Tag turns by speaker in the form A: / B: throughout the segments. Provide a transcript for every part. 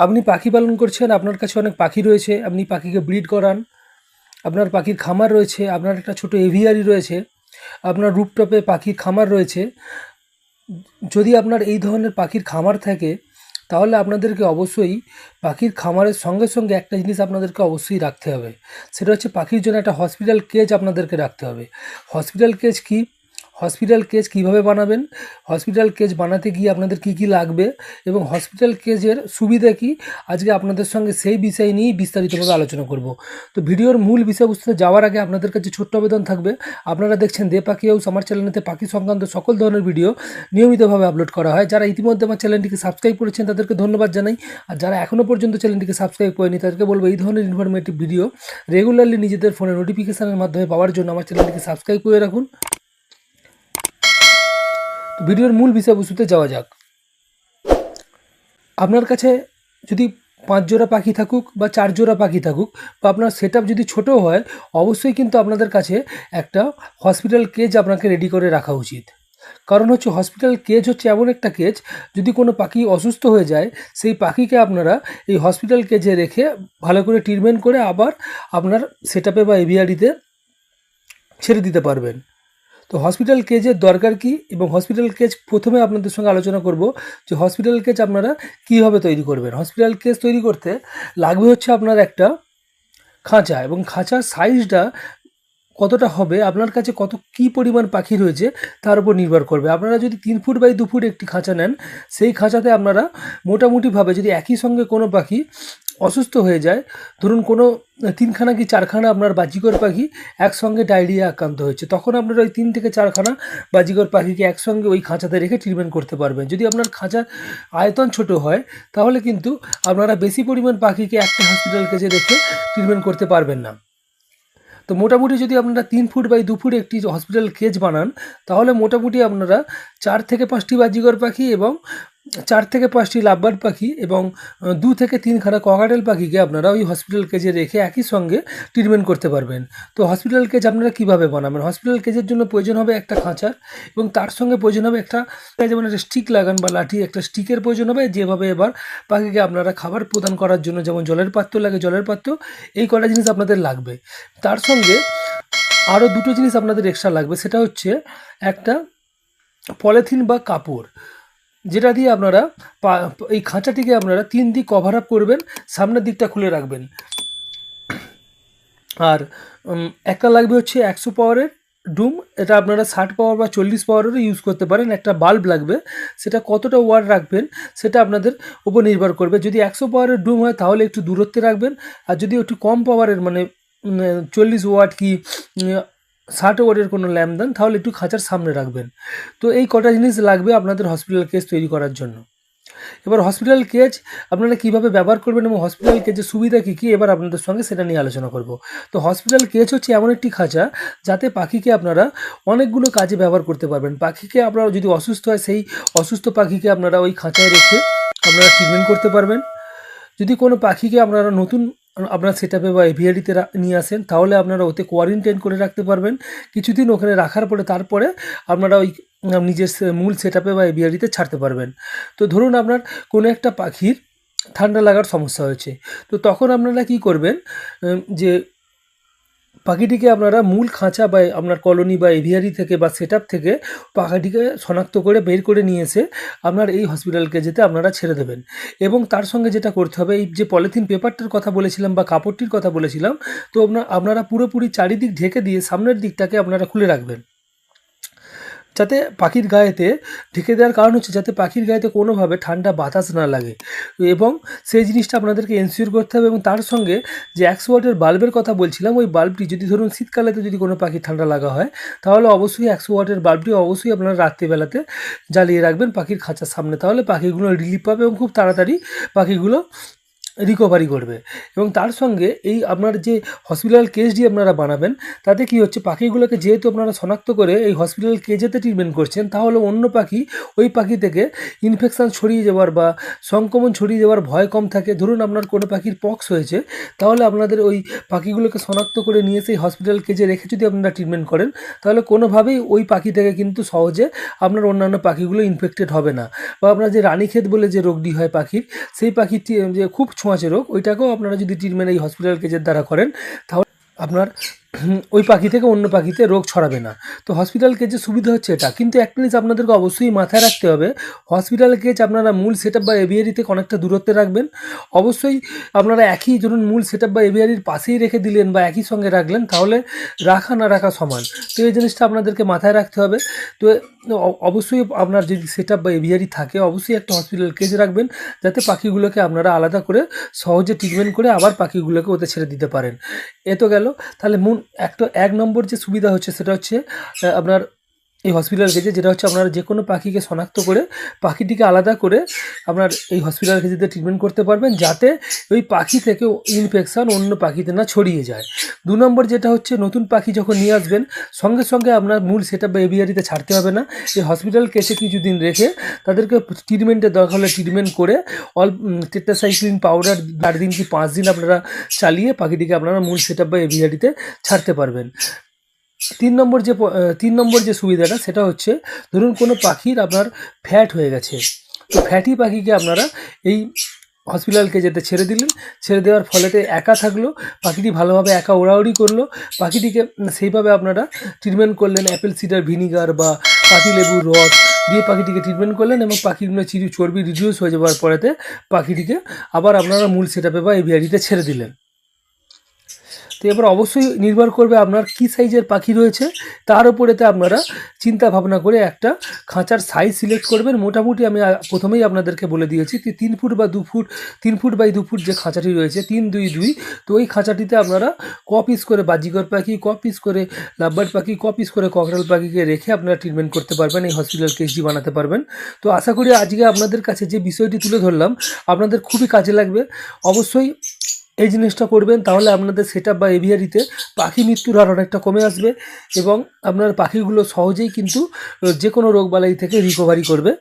A: আপনি পাখি পালন করছেন, আপনার কাছে অনেক পাখি রয়েছে, আপনি পাখিকে ব্রিড করান, আপনার পাখির খামার রয়েছে, আপনার একটা ছোটো এভিয়ারি রয়েছে, আপনার রুপটপে পাখির খামার রয়েছে। যদি আপনার এই ধরনের পাখির খামার থাকে, তাহলে আপনাদেরকে অবশ্যই পাখির খামারের সঙ্গে সঙ্গে একটা জিনিস আপনাদেরকে অবশ্যই রাখতে হবে। সেটা হচ্ছে পাখির জন্য একটা হসপিটাল কেজ আপনাদেরকে রাখতে হবে। হসপিটাল কেজ কি? হসপিটাল কেজ কীভাবে বানাবেন? হসপিটাল কেজ বানাতে গিয়ে আপনাদের কি কি লাগবে? এবং হসপিটাল কেজের সুবিধা কি? আজকে আপনাদের সঙ্গে সেই বিষয় নিয়েই বিস্তারিতভাবে আলোচনা করব। তো ভিডিওর মূল বিষয়বস্তুতে যাওয়ার আগে আপনাদের কাছে ছোট্ট আবেদন থাকবে। আপনারা দেখছেন দে পাখি হাউস, আমার চ্যানেলেতে পাখি সংক্রান্ত সকল ধরনের ভিডিও নিয়মিতভাবে আপলোড করা হয়। যারা ইতিমধ্যে আমার চ্যানেলটিকে সাবস্ক্রাইব করেছেন, তাদেরকে ধন্যবাদ জানাই। আর যারা এখনও পর্যন্ত চ্যানেলটিকে সাবস্ক্রাইব করেনি, তাদেরকে বলব এই ধরনের ইনফরমেটিভ ভিডিও রেগুলারলি নিজেদের ফোনে নোটিফিকেশনের মাধ্যমে পাওয়ার জন্য আমার চ্যানেলটিকে সাবস্ক্রাইব করে রাখুন। ভিডিওর মূল বিষয়বস্তুতে যাওয়া যাক। আপনার কাছে যদি পাঁচ জোড়া পাখি থাকুক বা চার জোড়া পাখি থাকুক বা আপনার সেট যদি ছোটো হয়, অবশ্যই কিন্তু আপনাদের কাছে একটা হসপিটাল কেজ আপনাকে রেডি করে রাখা উচিত। কারণ হচ্ছে হসপিটাল কেজ হচ্ছে এমন একটা কেজ যদি কোনো পাখি অসুস্থ হয়ে যায়, সেই পাখিকে আপনারা এই হসপিটাল কেজে রেখে ভালো করে ট্রিটমেন্ট করে আবার আপনার সেট বা এভিয়ারিতে ছেড়ে দিতে পারবেন। তো হসপিটাল কেজের দরকার কি এবং হসপিটাল কেজ প্রথমে আপনাদের সঙ্গে আলোচনা করব যে হসপিটাল কেজ আপনারা কীভাবে তৈরি করবেন। হসপিটাল কেজ তৈরি করতে লাগবে হচ্ছে আপনার একটা খাঁচা এবং খাঁচার সাইজটা কতটা হবে, আপনার কাছে কত, কী পরিমাণ পাখি রয়েছে, তার উপর নির্ভর করবে। আপনারা যদি তিন ফুট বাই দু ফুট একটি খাঁচা নেন, সেই খাঁচাতে আপনারা মোটামুটিভাবে যদি একই সঙ্গে কোনো পাখি অসুস্থ হয়ে যায়, ধরুন কোনো তিনখানা কি চারখানা আপনার বাজিকর পাখি একসঙ্গে ডায়রিয়া আক্রান্ত হয়েছে, তখন আপনারা ওই তিন থেকে চারখানা বাজিকর পাখিকে একসঙ্গে ওই খাঁচাতে রেখে ট্রিটমেন্ট করতে পারবেন। যদি আপনার খাঁচার আয়তন ছোট হয়, তাহলে কিন্তু আপনারা বেশি পরিমাণ পাখিকে একটা হসপিটাল কেজে রেখে ট্রিটমেন্ট করতে পারবেন না। তো মোটামুটি যদি আপনারা তিন ফুট বাই দু ফুট একটি হসপিটাল কেজ বানান, তাহলে মোটামুটি আপনারা চার থেকে পাঁচটি বাজিগর পাখি এবং চার থেকে পাঁচটি লাভবার্ড পাখি এবং দু থেকে তিন তিনখানা ককাটেল পাখিকে আপনারা ওই হসপিটাল কেজে রেখে একই সঙ্গে ট্রিটমেন্ট করতে পারবেন। তো হসপিটাল কেজ আপনারা কীভাবে বানাবেন? হসপিটাল কেজের জন্য প্রয়োজন হবে একটা খাঁচার এবং তার সঙ্গে প্রয়োজন হবে একটা, যেমন একটা স্টিক লাগান বা লাঠি, একটা স্টিকের প্রয়োজন হবে যেভাবে এবার পাখিকে আপনারা খাবার প্রদান করার জন্য, যেমন জলের পাত্র লাগে জলের পাত্র, এই কটা জিনিস আপনাদের লাগবে। তার সঙ্গে আরও দুটো জিনিস আপনাদের এক্সট্রা লাগবে, সেটা হচ্ছে একটা পলিথিন বা কাপড়। যেটা দিয়ে আপনারা এই খাঁচাটিকে আপনারা তিন দিক কভার আপ করবেন, সামনের দিকটা খুলে রাখবেন। আর একটা লাগবে হচ্ছে একশো পাওয়ারের ডুম, এটা আপনারা ষাট পাওয়ার বা চল্লিশ পাওয়ারেরও ইউজ করতে পারেন, একটা বাল্ব লাগবে। সেটা কতটা ওয়ার রাখবেন, সেটা আপনাদের উপর নির্ভর করবে। যদি একশো পাওয়ারের ডুম হয়, তাহলে একটু দূরত্বে রাখবেন, আর যদি একটু কম পাওয়ারের মানে চল্লিশ ওয়াট কি ষাট ওয়াটের কোনো ল্যাম্প দেন, তাহলে একটু খাঁচার সামনে রাখবেন। তো এই কটা জিনিস লাগবে আপনাদের হসপিটাল কেস তৈরি করার জন্য। এবার হসপিটাল কেজ আপনারা কীভাবে ব্যবহার করবেন এবং হসপিটাল কেজের সুবিধা কী কী, এবার আপনাদের সঙ্গে সেটা নিয়ে আলোচনা করব। তো হসপিটাল কেজ হচ্ছে এমন একটি খাঁচা, যাতে পাখিকে আপনারা অনেকগুলো কাজে ব্যবহার করতে পারবেন। পাখিকে আপনারা যদি অসুস্থ হয়, সেই অসুস্থ পাখিকে আপনারা ওই খাঁচায় রেখে আপনারা ট্রিটমেন্ট করতে পারবেন। যদি কোনো পাখিকে আপনারা নতুন আপনার সেট বা এভিআরিতে নিয়ে আসেন, তাহলে আপনারা ওতে কোয়ারেন্টাইন করে রাখতে পারবেন। কিছুদিন ওখানে রাখার পরে তারপরে আপনারা ওই নিজের মূল সেট বা এভিআরিতে ছাড়তে পারবেন। তো ধরুন আপনার কোনো একটা পাখির ঠান্ডা লাগার সমস্যা হয়েছে, তো তখন আপনারা কি করবেন যে পাখিটিকে আপনারা মূল খাঁচা বা আপনার কলোনি বা এভিয়ারি থেকে বা সেট থেকে পাখিটিকে শনাক্ত করে বের করে নিয়ে এসে আপনার এই হসপিটালকে যেতে আপনারা ছেড়ে দেবেন। এবং তার সঙ্গে যেটা করতে হবে, এই যে পলিথিন পেপারটার কথা বলেছিলাম বা কাপড়টির কথা বলেছিলাম, তো আপনার, আপনারা পুরোপুরি চারিদিক ঢেকে দিয়ে সামনের দিকটাকে আপনারা খুলে রাখবেন। যাতে পাখির গায়েতে ঢেকে দেওয়ার কারণ হচ্ছে যাতে পাখির গায়েতে কোনোভাবে ঠান্ডা বাতাস না লাগে। এবং সেই জিনিসটা আপনাদেরকে এনশিওর করতে হবে এবং তার সঙ্গে যে একশো ওয়াটের বাল্বের কথা বলছিলাম, ওই বাল্বটি যদি ধরুন শীতকালেতে যদি কোনো পাখি ঠান্ডা লাগা হয়, তাহলে অবশ্যই একশো ওয়াটের বাল্বটি অবশ্যই আপনারা রাত্রিবেলাতে জ্বালিয়ে রাখবেন পাখির খাঁচার সামনে। তাহলে পাখিগুলো রিলিফ পাবে এবং খুব তাড়াতাড়ি পাখিগুলো রিকভারি করবে। এবং তার সঙ্গে এই আপনার যে হসপিটাল কেসটি আপনারা বানাবেন, তাতে কি হচ্ছে, পাখিগুলোকে যেহেতু আপনারা শনাক্ত করে এই হসপিটাল কেজেতে ট্রিটমেন্ট করছেন, তাহলে অন্য পাখি ওই পাখি থেকে ইনফেকশান ছড়িয়ে যাওয়ার বা সংক্রমণ ছড়িয়ে যাওয়ার ভয় কম থাকে। ধরুন আপনার কোনো পাখির পক্স হয়েছে, তাহলে আপনাদের ওই পাখিগুলোকে শনাক্ত করে নিয়ে সেই হসপিটাল কেজে রেখে যদি আপনারা ট্রিটমেন্ট করেন, তাহলে কোনোভাবেই ওই পাখি থেকে কিন্তু সহজে আপনার অন্যান্য পাখিগুলো ইনফেক্টেড হবে না। বা আপনার যে রানীক্ষেত বলে যে রোগটি হয় পাখির, সেই পাখিটি যে খুব ছোঁয়াচে রোগ ওইটাকেও আপনারা যদি ট্রিটমেন্ট এই হসপিটাল কেজের দ্বারা করেন তাহলে আপনার ওই পাখি থেকে অন্য পাখিতে রোগ ছড়াবে না। তো হসপিটাল কেজে সুবিধা হচ্ছে এটা। কিন্তু একটা জিনিস আপনাদেরকে অবশ্যই মাথায় রাখতে হবে হসপিটাল কেজ আপনারা মূল সেট বা এভিয়ারি থেকে অনেকটা দূরত্বে রাখবেন। অবশ্যই আপনারা একই ধরুন মূল সেট বা এভিয়ারির পাশেই রেখে দিলেন বা একই সঙ্গে রাখলেন, তাহলে রাখা না রাখা সমান। তো এই জিনিসটা আপনাদেরকে মাথায় রাখতে হবে। তো অবশ্যই আপনার যদি সেট বা এভিয়ারি থাকে, অবশ্যই একটা হসপিটাল কেজ রাখবেন, যাতে পাখিগুলোকে আপনারা আলাদা করে সহজে ট্রিটমেন্ট করে আবার পাখিগুলোকে ওতে ছেড়ে দিতে পারেন। এ তো গেল। তাহলে মূল একটা এক নম্বর যে সুবিধা হচ্ছে সেটা হচ্ছে আপনার এই হসপিটাল গেজে যেটা হচ্ছে আপনারা যে কোনো পাখিকে শনাক্ত করে, পাখিটিকে আলাদা করে আপনার এই হসপিটাল গেজেতে ট্রিটমেন্ট করতে পারবেন, যাতে ওই পাখি থেকে ইনফেকশান অন্য পাখিতে না ছড়িয়ে যায়। দু নম্বর যেটা হচ্ছে, নতুন পাখি যখন নিয়ে আসবেন, সঙ্গে সঙ্গে আপনার মূল সেটা বা ছাড়তে হবে না। এই হসপিটাল কেসে কিছুদিন রেখে তাদেরকে ট্রিটমেন্টের দরকার হলে ট্রিটমেন্ট করে অল্প টেট্রাসাইক্লিন পাউডার চার দিন কি পাঁচ দিন আপনারা চালিয়ে পাখিটিকে আপনারা মূল সেট আপ বা ছাড়তে পারবেন। তিন নম্বর যে তিন নম্বর যে সুবিধাটা, সেটা হচ্ছে ধরুন কোনো পাখির আপনার ফ্যাট হয়ে গেছে। তো ফ্যাটি পাখিকে আপনারা এই হসপিটালকে যেতে ছেড়ে দিলেন। ছেড়ে দেওয়ার ফলেতে একা থাকল, পাখিটি ভালোভাবে একা ওড়াউড়ি করল। পাখিটিকে সেইভাবে আপনারা ট্রিটমেন্ট করলেন অ্যাপেল সিডার ভিনিগার বা পাতি লেবুর রস দিয়ে পাখিটিকে ট্রিটমেন্ট করলেন এবং পাখিগুলো চিরি চর্বি রিডিউস হয়ে যাওয়ার পরেতে পাখিটিকে আবার আপনারা মূল সেটাপে বা এভিয়ারিতে ছেড়ে দিলেন। তো এবার অবশ্যই নির্ভর করবে আপনার কী সাইজের পাখি রয়েছে। তার উপরেতে আপনারা চিন্তা ভাবনা করে একটা খাঁচার সাইজ সিলেক্ট করবেন। মোটামুটি আমি প্রথমেই আপনাদেরকে বলে দিয়েছি যে তিন ফুট বা দু ফুট, তিন ফুট বাই দু ফুট যে খাঁচাটি রয়েছে, তিন, দুই দুই, তো ওই খাঁচাটিতে আপনারা ক পিস করে বাজিগর পাখি, ক পিস করে লাভবার্ড পাখি, ক পিস করে ককরাল পাখিকে রেখে আপনারা ট্রিটমেন্ট করতে পারবেন, এই হসপিটাল কেসডি বানাতে পারবেন। তো আশা করি আজকে আপনাদের কাছে যে বিষয়টি তুলে ধরলাম, আপনাদের খুবই কাজে লাগবে। অবশ্যই এই জিনিসটা করবেন, তাহলে আপনাদের সেট বা এভিয়ারিতে পাখি মৃত্যুর হার অনেকটা কমে আসবে এবং আপনার পাখিগুলো সহজেই কিন্তু যে কোনো রোগবালাই থেকে রিকভারি করবে।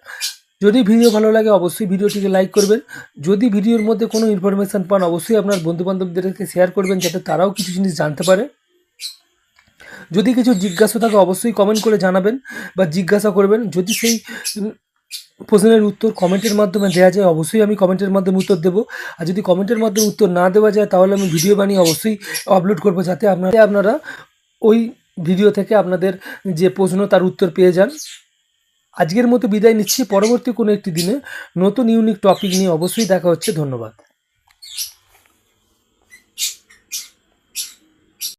A: যদি ভিডিও ভালো লাগে, অবশ্যই ভিডিওটিকে লাইক করবেন। যদি ভিডিওর মধ্যে কোনো ইনফরমেশান পান, অবশ্যই আপনার বন্ধুবান্ধবদেরকে শেয়ার করবেন, যাতে তারাও কিছু জিনিস জানতে পারে। যদি কিছু জিজ্ঞাসা থাকে, অবশ্যই কমেন্ট করে জানাবেন বা জিজ্ঞাসা করবেন। যদি সেই প্রশ্নের উত্তর কমেন্টের মাধ্যমে দেওয়া যায়, অবশ্যই আমি কমেন্টের মাধ্যমে উত্তর দেবো। আর যদি কমেন্টের মাধ্যমে উত্তর না দেওয়া যায়, তাহলে আমি ভিডিও বানিয়ে অবশ্যই আপলোড করব যাতে আপনারা আপনারা ওই ভিডিও থেকে আপনাদের যে প্রশ্ন, তার উত্তর পেয়ে যান। আজকের মতো বিদায় নিচ্ছি। পরবর্তী কোনো একটি দিনে নতুন ইউনিক টপিক নিয়ে অবশ্যই দেখা হচ্ছে। ধন্যবাদ।